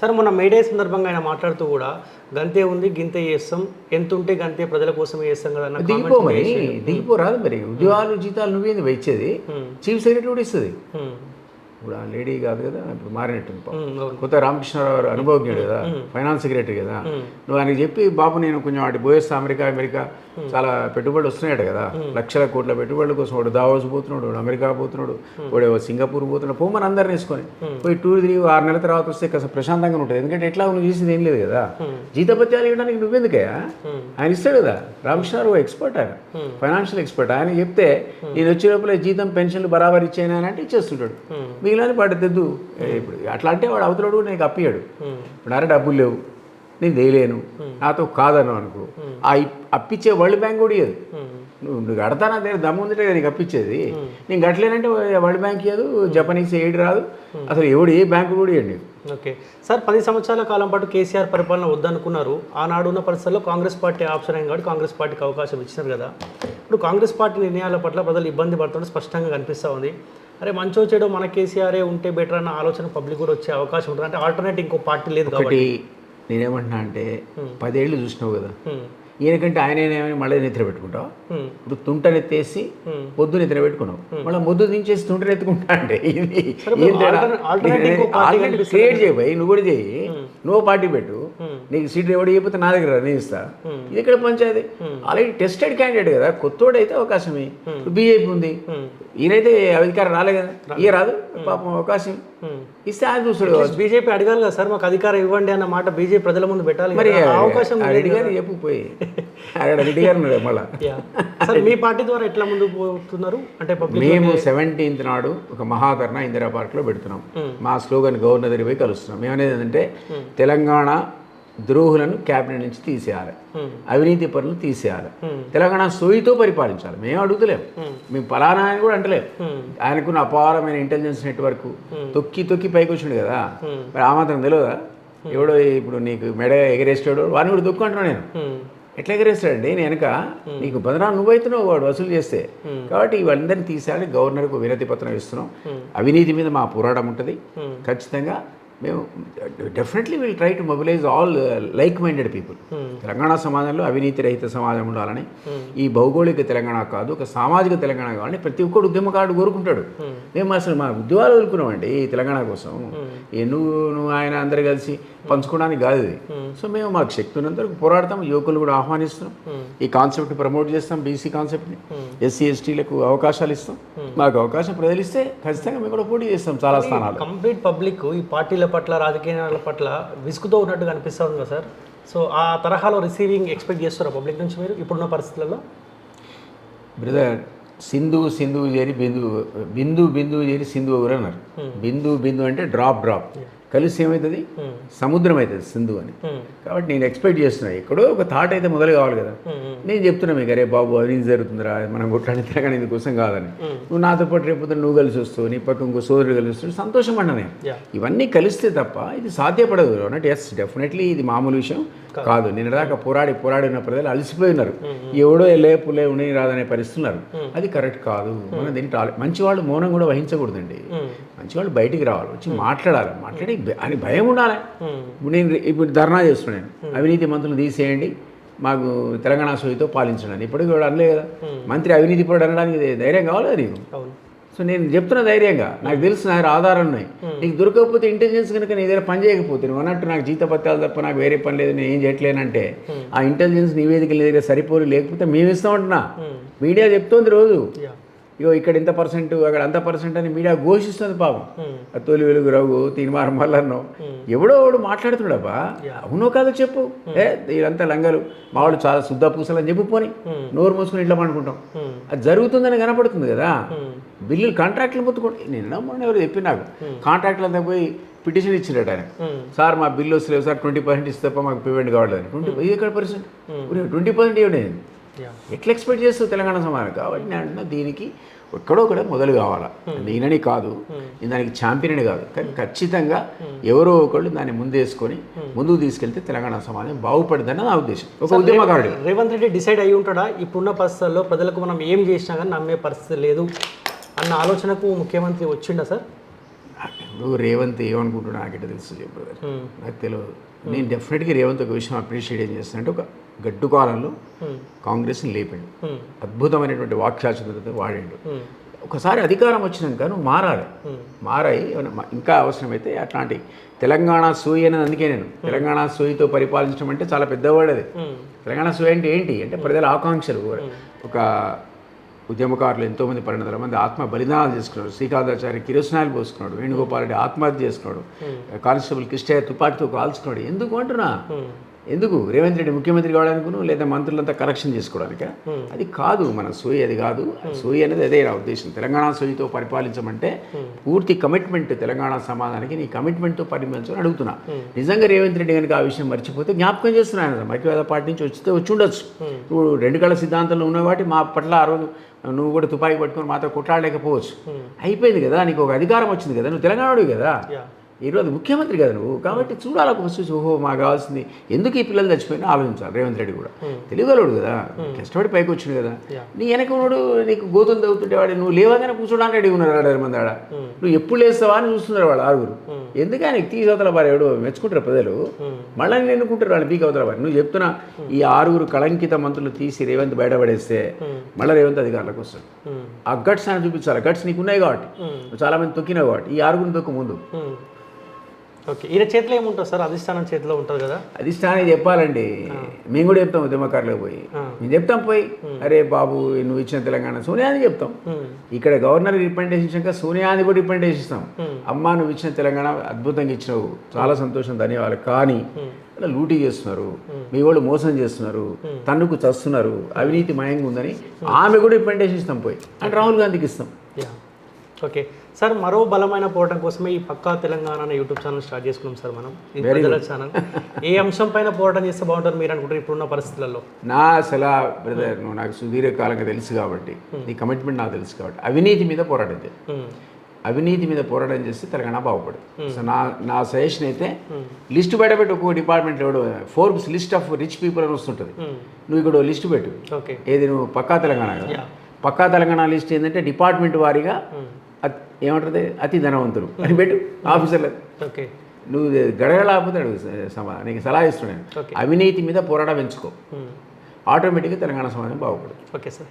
Sir మొన్న May Day సందర్భంగా ఆయన మాట్లాడుతూ కూడా గంతే ఉంది గింతే చేస్తాం ఎంత ఉంటే గంతే ప్రజల కోసమే చేస్తాం కదా అన్న దిగిపో comments మరి ఉద్యోగాలు జీతాలు నువ్వేంది ఇచ్చేది చీఫ్ సెక్రటరీ కూడా ఇస్తుంది. ఇప్పుడు ఆ లేడీ కాదు కదా ఇప్పుడు మారినట్టుంది అవును. కొత్త రామకృష్ణరావు అనుభవజ్ఞుడు కదా ఫైనాన్స్ సెక్రటరీ కదా. నువ్వు ఆయనకి చెప్పి బాబు నేను కొంచెం అటు పోయేస్తా అమెరికా అమెరికా. చాలా పెట్టుబడులు వస్తున్నాయట కదా. లక్షల కోట్ల పెట్టుబడుల కోసం వాడు దావోస్ పోతున్నాడు వాడు అమెరికా పోతున్నాడు వాడు సింగపూర్ పోతున్నాడు పోమని అందరిని వేసుకొని పోయి టూ త్రీ ఆరు నెలల తర్వాత వస్తే కాస్త ప్రశాంతంగా ఉంటుంది. ఎందుకంటే ఎట్లా నువ్వు చేసింది ఏం లేదు కదా. జీతపత్యాలు ఇవ్వడానికి నువ్వెందుకయ్యా? ఆయన ఇస్తాడు కదా రామకృష్ణరావు ఎక్స్పర్ట్ ఆయన. ఫైనాన్షియల్ ఎక్స్పర్ట్ ఆయన చెప్తే నేను వచ్చే లోపల జీతం పెన్షన్లు బరాబర్ ఇచ్చాను అని అంటే ఇచ్చేస్తుంటాడు. మిగిలిన వాడు తెద్దు ఇప్పుడు అట్లా అంటే వాడు అవతలడు కూడా నీకు అప్పియాడు ఇప్పుడు అరే డబ్బులు లేవు. నేను వేయలేను నాతో కాదను అనుకో. ఆ అప్పిచ్చే వరల్డ్ బ్యాంక్ కూడా ఇయ్యదు. నువ్వు నువ్వు కడతానా? దగ్గర దమ్ము ఉందిటే నీకు అప్పిచ్చేది. నేను కట్టలేనంటే వరల్డ్ బ్యాంక్ ఇయ్యదు. జపనీస్ ఎయిడ్ రాదు. అసలు ఎవడు ఏ బ్యాంకు కూడా ఇవ్వండి ఓకే. సార్ పది సంవత్సరాల కాలం పాటు కేసీఆర్ పరిపాలన వద్దనుకున్నారు. ఆనాడు ఉన్న పరిస్థితుల్లో కాంగ్రెస్ పార్టీ ఆప్షన్ అయింది కాబట్టి కాంగ్రెస్ పార్టీకి అవకాశం ఇచ్చినారు కదా. ఇప్పుడు కాంగ్రెస్ పార్టీ నిర్ణయాల పట్ల ప్రజలు ఇబ్బంది పడుతుంటే స్పష్టంగా కనిపిస్తూ ఉంది. అరే మంచో చెడో మన కేసీఆరే ఉంటే బెటర్ అన్న ఆలోచన పబ్లిక్ కూడా వచ్చే అవకాశం ఉంటుంది. అంటే ఆల్టర్నేట్ ఇంకో పార్టీ లేదు కాబట్టి. నేనేమంటున్నా అంటే పదేళ్ళు చూసినావు కదా. ఈయనకంటే ఆయనేమని మళ్ళీ నిద్ర పెట్టుకుంటావు? ఇప్పుడు తుంట నెత్తేసి పొద్దు నిద్ర పెట్టుకున్నావు. మళ్ళీ మొద్దు దించేసి తుంట నెత్తుకుంటా అంటే ఇది. క్రియేట్ చేయి భయ్ నువ్వు కూడా చేయి. నువ్వు పార్టీ పెట్టు. నీకు సీట్ ఎవడు చెప్పితే నా దగ్గర నేను ఇస్తా. ఇది ఇక్కడ పంచాయతీ? ఆల్రెడీ టెస్టెడ్ క్యాండిడేట్ కదా కొత్తోడైతే అవకాశమే బీజేపీ ఉంది. ఈయనైతే అధికారం రాలే కదా? ఇక రాదు? పాపం అవకాశం. ఇస్తే ఆయన చూస్తాడు బీజేపీ అడగాలి కదా సార్ మాకు అధికారం ఇవ్వండి అన్న మాట బీజేపీ ప్రజల ముందు పెట్టాలి మరి అవకాశం రెడ్డి గారు చెప్పు పోయి. అక్కడ రెడ్డి గారు మళ్ళా. సార్ మీ పార్టీ ద్వారా ఎట్లా ముందుకు పోతున్నారు? అంటే మేము సెవెంటీన్త్ నాడు ఒక మహాధరణ ఇందిరా పార్క్లో పెడుతున్నాం. మా స్లోగన్ గవర్నర్ దగ్గర పోయి కలుస్తున్నాం. మేమనేది ఏంటంటే తెలంగాణ ద్రోహులను క్యాబినెట్ నుంచి తీసేయాలి. అవినీతి పనులు తీసేయాలి. తెలంగాణ సోయితో పరిపాలించాలి. మేము అడుగుతలేం. మేము పలానా అని కూడా అంటలేం. ఆయనకున్న అపారమైన ఇంటెలిజెన్స్ నెట్వర్క్ తొక్కి తొక్కి పైకి వచ్చిండు కదా. మరి ఆ మాత్రం తెలియదా? ఎవడో ఇప్పుడు నీకు మెడ ఎగరేస్తాడు? వాడిని కూడా తొక్కు అంటున్నాను నేను ఎట్లా ఎగరేస్తాడండి? నేను వెనక నీకు బదనాలు నువ్వైతున్నావు వాడు వసూలు చేస్తే. కాబట్టి ఇవన్నీ తీసాలి గవర్నర్కు వినతి పత్రం ఇస్తున్నాం. అవినీతి మీద మా పోరాటం ఉంటుంది. ఖచ్చితంగా మేము definitely will try to mobilize all like minded people Telangana సమాజంలో అవినీతి రహిత సమాజం ఉండాలని ఈ భౌగోళిక తెలంగాణ కాదు ఒక సామాజిక తెలంగాణ కావాలని ప్రతి ఒక్కడు ఉద్యమకారుడు కోరుకుంటాడు. మేము అసలు మా ఉద్యోగాలు వదులుకున్నామండి ఈ తెలంగాణ కోసం. ఏ నువ్వు నువ్వు ఆయన అందరు కలిసి పంచుకోవడానికి కాదు ఇది. సో మేము మాకు శక్తి ఉన్నంత పోరాడతాం యువకులు కూడా ఆహ్వానిస్తున్నాం. ఈ కాన్సెప్ట్ ప్రమోట్ చేస్తాం బీసీ కాన్సెప్ట్ని ఎస్సీ ఎస్టీలకు అవకాశాలు ఇస్తాం. మాకు అవకాశం ప్రజలు ఇస్తే ఖచ్చితంగా మేము కూడా పోటీ చేస్తాం చాలా స్థానాలు కంప్లీట్ పబ్లిక్ ఈ పార్టీల పట్ల రాజకీయాల పట్ల విసుగుతో ఉన్నట్టు కనిపిస్తూ ఉంది కదా సార్. సో ఆ తరహాలో రిసీవింగ్ ఎక్స్పెక్ట్ చేస్తారా పబ్లిక్ నుంచి మీరు ఇప్పుడున్న పరిస్థితులలో? బ్రదర్ సింధు సింధు చేరి బిందు బిందు బిందు చేరి సింధు ఎవరు అన్నారు బిందు బిందు అంటే డ్రాప్ డ్రాప్. కలిసి ఏమవుతుంది సముద్రం అవుతుంది సింధు అని. కాబట్టి నేను ఎక్స్పెక్ట్ చేస్తున్నా ఎక్కడో ఒక థాట్ అయితే మొదలు కావాలి కదా. నేను చెప్తున్నా మీకు అరే బాబు అవినీతి జరుగుతుందిరా మనం కొట్లాడి తిరగని ఇందుకోసం కాదని. నువ్వు నాతో పాటు రేపు నువ్వు కలిసి వస్తావు నీ పక్క ఇంకో సోదరుడు కలిసి వస్తాడు సంతోషం అన్న నేను. Yeah. ఇవన్నీ కలిస్తే తప్ప ఇది సాధ్యపడదు అన్నట్టు ఎస్ డెఫినెట్లీ ఇది మామూలు విషయం కాదు. నేను దాకా పోరాడి పోరాడి ఉన్న ప్రజలు అలసిపోయి ఉన్నారు ఎవడో లేపులే ఉండి రాదనే పరిస్థితున్నారు. అది కరెక్ట్ కాదు. మనం దీనికి మంచి వాళ్ళు మౌనం కూడా వహించకూడదండి. మంచి వాళ్ళు బయటికి రావాలి వచ్చి మాట్లాడాలి. మాట్లాడి అని భయం ఉండాలి. ఇప్పుడు నేను ఇప్పుడు ధర్నా చేస్తున్నాను అవినీతి మంత్రులు తీసేయండి మాకు తెలంగాణ సోయితో పాలించడానికి ఇప్పటికీ కూడా అనలే కదా. మంత్రి అవినీతి పరుడు అనడానికి ధైర్యం కావాలి కదా నీకు? సో నేను చెప్తున్నా ధైర్యంగా నాకు తెలుసు నా ఆధారాలు ఉన్నాయి. నీకు దొరకకపోతే ఇంటెలిజెన్స్ కనుక నీ దగ్గర పని చేయకపోతే నువ్వు అన్నట్టు నాకు జీతపత్యాలు తప్ప నాకు వేరే పని లేదు నేను ఏం చేయట్లేనంటే ఆ ఇంటెలిజెన్స్ నివేదికలు నీ దగ్గర సరిపోరు లేకపోతే మేము ఇస్తామంటున్నా మీడియా చెప్తోంది రోజు. ఇగో ఇక్కడ ఇంత పర్సెంట్ అక్కడ అంత పర్సెంట్ అని మీడియా ఘోషిస్తుంది పాపం. తొలి వెలుగు రఘు తీన్మారం మల్లన్నో. ఎవడో వాడు మాట్లాడుతున్నాడబ్బా. అవునో కాదో చెప్పు. ఏ వీళ్ళంతా లంగలు. మా వాళ్ళు చాలా శుద్ధ పూసలు అని చెప్పి పోని. నోరు మూసుకుని ఇట్లా పండుకుంటాం. అది జరుగుతుందని కనపడుతుంది కదా. బిల్లులు కాంట్రాక్ట్లు మొత్తుకోండి నిన్న మొన్న ఎవరు చెప్పి నాకు. కాంట్రాక్ట్లు అంతా పోయి పిటిషన్ ఇచ్చినట్టు ఆయన. సార్ మా బిల్లు వస్తలేవు సార్ ట్వంటీ పర్సెంట్ ఇస్తే తప్ప మాకు పేమెంట్ కావట్లేదు. ట్వంటీ ఎక్కడ పర్సెంట్ ట్వంటీ పర్సెంట్ ఇవ్వండి ఎట్లా ఎక్స్పెక్ట్ చేస్తావు తెలంగాణ సమాజం కాబట్టి నేను అంటున్నా దీనికి ఎక్కడో ఒకటి మొదలు కావాలా. నేనని కాదు నేను దానికి ఛాంపియన్ అని కాదు. కానీ ఖచ్చితంగా ఎవరో ఒకళ్ళు దాన్ని ముందేసుకొని ముందుకు తీసుకెళ్తే తెలంగాణ సమాజం బాగుపడుతుందని నా ఉద్దేశం. ఒక ఉద్యమకారుడు రేవంత్ రెడ్డి డిసైడ్ అయి ఉంటాడా? ఇప్పుడున్న పరిస్థితుల్లో ప్రజలకు మనం ఏం చేసినా కానీ నమ్మే పరిస్థితి లేదు అన్న ఆలోచనకు ముఖ్యమంత్రి వచ్చిండా సార్? నువ్వు రేవంత్ ఏమనుకుంటున్నా నాకంటే తెలుసు చెప్పు. నాకు తెలియదు నేను డెఫినెట్గా రేవంత్ ఒక విషయం అప్రిషియేట్ ఏం చేస్తానంటే ఒక గడ్డు కాలంలో ఉమ్, కాంగ్రెస్ని లేపాడు అద్భుతమైనటువంటి వాక్చాతురత వాడాడు ఒకసారి అధికారం వచ్చినాక నువ్వు మారాలి. మారాయి ఇంకా అవసరమైతే అట్లాంటి తెలంగాణ సూయి అనేది అందుకే నేను. తెలంగాణ సూయితో పరిపాలించడం అంటే చాలా పెద్దవాడు అది తెలంగాణ సూయి అంటే ఏంటి? అంటే ప్రజల ఆకాంక్షలు ఒక ఉద్యమకారులు ఎంతోమంది పన్నెండు వందల మంది ఆత్మ బలిదానాలు చేసుకున్నాడు. శ్రీకాంతాచార్య కిరోసినాలు పోసుకున్నాడు. వేణుగోపాల్ రెడ్డి ఆత్మహత్య చేసుకున్నాడు. కానిస్టేబుల్ కృష్ణయ్య తుపాకీతో కాల్చుకున్నాడు. ఎందుకు అంటున్నా? ఎందుకు? రేవంత్ రెడ్డి ముఖ్యమంత్రి కావడానికి లేదా మంత్రులంతా కరెక్షన్ చేసుకోవడానిక. అది కాదు మన సోయి అది కాదు. సోయి అనేది అదే నా ఉద్దేశం. తెలంగాణ సోయితో పరిపాలించమంటే పూర్తి కమిట్మెంట్ తెలంగాణ సమాధానానికి నీ కమిట్మెంట్తో పరిపాలించమని అడుగుతున్నా. నిజంగా రేవంత్ రెడ్డి కనుక ఆ విషయం మర్చిపోతే జ్ఞాపకం చేస్తున్నాను మైక్యవేద పార్టీ నుంచి వచ్చితే వచ్చి ఉండొచ్చు. నువ్వు రెండు కళ్ళ సిద్ధాంతంలో ఉన్నావు కాబట్టి మా పట్ల ఆ రోజు నువ్వు కూడా తుపాకీ పట్టుకొని మాతో కొట్లాడలేకపోవచ్చు. అయిపోయింది కదా నీకు ఒక అధికారం వచ్చింది కదా నువ్వు తెలంగాణవి కదా. ఈరోజు ముఖ్యమంత్రి కదా నువ్వు? కాబట్టి చూడాలి ఒక చూసి ఓహో మాకు కావాల్సింది. ఎందుకు ఈ పిల్లలు చచ్చిపోయినా? ఆలోచించాలి. రేవంత్ రెడ్డి కూడా. తెలియగలడు కదా? కష్టపడి పైకి వచ్చింది కదా. నీ వెనక ఉన్నాడు నీకు గోతులు తవ్వుతుంటే వాడు నువ్వు లేవగానే కూర్చోడానికి రెడీ ఉన్నారు ఆడ మంది ఆడ నువ్వు ఎప్పుడు లేస్తావా అని చూస్తున్నారు వాళ్ళు ఆరుగురు. ఎందుకు ఆయన తీసి అవతల వారు ఎవడు మెచ్చుకుంటారు ప్రజలు. మళ్ళీ నేను ఎన్నుకుంటారు వాళ్ళు బీక్ అవతల వారు నువ్వు చెప్తున్నా ఈ ఆరుగురు కళంకిత మంత్రులు తీసి రేవంత్ బయటపడేస్తే మళ్ళీ రేవంత్ అధికారులకు వస్తాడు. ఉమ్, ఆ గట్స్ అని చూపించాలి. గట్స్ నీకు ఉన్నాయి కాబట్టి. నువ్వు చాలా మంది తొక్కినావు కాబట్టి. ఈ ఆరుగురిని తొక్కు ముందు. ఓకే. ఈయన చేతిలో ఏముంటుంది సార్? అధిష్టానం చేతిలో ఉంటుంది కదా? అధిష్టానం చెప్పాలండి. మేము కూడా చెప్తాం ఉద్యమకారులకు పోయి. మేము చెప్తాం పోయి అరే బాబు నువ్వు ఇచ్చిన తెలంగాణ సోనియాని చెప్తాం. ఇక్కడ గవర్నర్ రిప్రజెంటేషన్ ఇచ్చాక సోనియాని కూడా రిప్రజెంటేషన్ ఇస్తాం. అమ్మ నువ్వు ఇచ్చిన తెలంగాణ అద్భుతంగా ఇచ్చినావు. చాలా సంతోషం ధన్యవాదాలు. కానీ లూటీ చేస్తున్నారు. మీ వాళ్ళు మోసం చేస్తున్నారు. తన్నుకు చస్తున్నారు. అవినీతి మయంగా ఉందని ఆమె కూడా రిప్రజెంటేషన్ ఇస్తాం పోయి. అంటే రాహుల్ గాంధీకి ఇస్తాం. ఓకే సార్ మరో బలమైన పోవటం కోసమే ఈ పక్కా తెలంగాణ అనే యూట్యూబ్ ఛానల్ స్టార్ట్ చేసుకున్నాం సార్ మనం. ప్రజల ఛానల్. ఏ అంశం పైన పోరాటం చేస్తే బాగుంటుంది మీరు అనుకుంటారు ఇప్పుడున్న పరిస్థితులలో? నా సలహా బ్రదర్ నువ్వు నాకు సుదీర్ఘకాలంగా తెలుసు కాబట్టి నీ కమిట్మెంట్ నాకు తెలుసు కాబట్టి అవినీతి మీద పోరాటం ఉమ్, అవినీతి మీద పోరాటం చేస్తే తెలంగాణ బాగుపడుతుంది. సో నా నా సజెషన్ అయితే లిస్ట్ బయటపెట్టి ఒక్కో డిపార్ట్మెంట్ ఎవడో Forbes list of rich people అని వస్తుంటుంది. నువ్వు ఇక్కడ లిస్ట్ పెట్టు. ఓకే ఏది నువ్వు? పక్కా తెలంగాణ కదా. పక్కా తెలంగాణ లిస్ట్ ఏంటంటే డిపార్ట్మెంట్ వారీగా ఏమంటుంది? అతి ధనవంతులు అని పెట్టు ఆఫీసర్లు. ఓకే. నువ్వు గడగడలేకపోతే అడుగు సమాధానం నీకు సలహా ఇస్తున్నాను. అవినీతి మీద పోరాటం ఎంచుకో. ఉమ్, ఆటోమేటిక్గా తెలంగాణ సమాజం బాగుపడుతుంది. Okay sir.